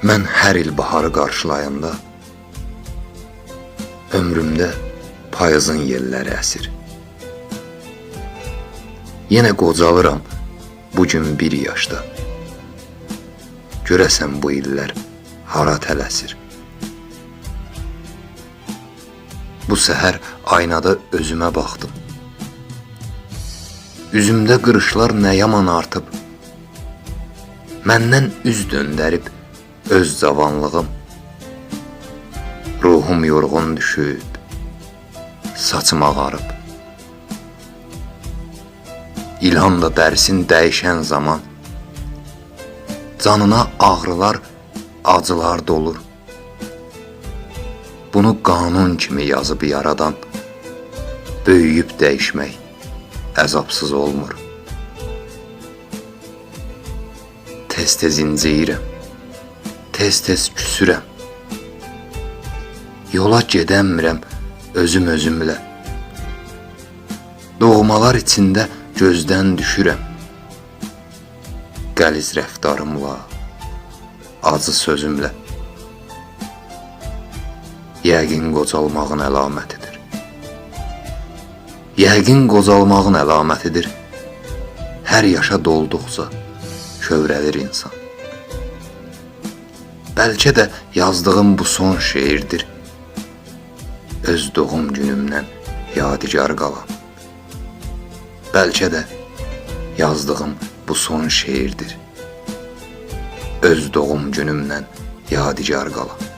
Mən hər il baharı qarşılayanda ömrümdə payızın yelləri əsir. Yenə qocalıram bu gün bir yaşda. Görəsən bu illər hara tələsir. Bu səhər aynada özümə baxdım. Üzümdə qırışlar nə yaman artıb. Məndən üz döndərib öz cavanlığım. Ruhum yorğun düşüb, saçım ağarıb. İlham da dərsin dəyişən zaman canına ağrılar, acılar dolur. Bunu qanun kimi yazıb yaradan böyüyüb dəyişmək əzabsız olmur. Tez-tez incəyirəm. Tez-tez küsürəm. Yola gedəmirəm özüm özümlə. Doğmalar içində gözdən düşürəm. Qəliz rəftarımla, acı sözümlə. Yəqin qocalmağın əlamətidir. Yəqin qocalmağın əlamətidir. Hər yaşa dolduqca kövrəlir insan. Bəlkə də yazdığım bu son şeirdir. Öz doğum günümdən yadigar qalan. Bəlkə də yazdığım bu son şeirdir. Öz doğum günümdən yadigar qalan.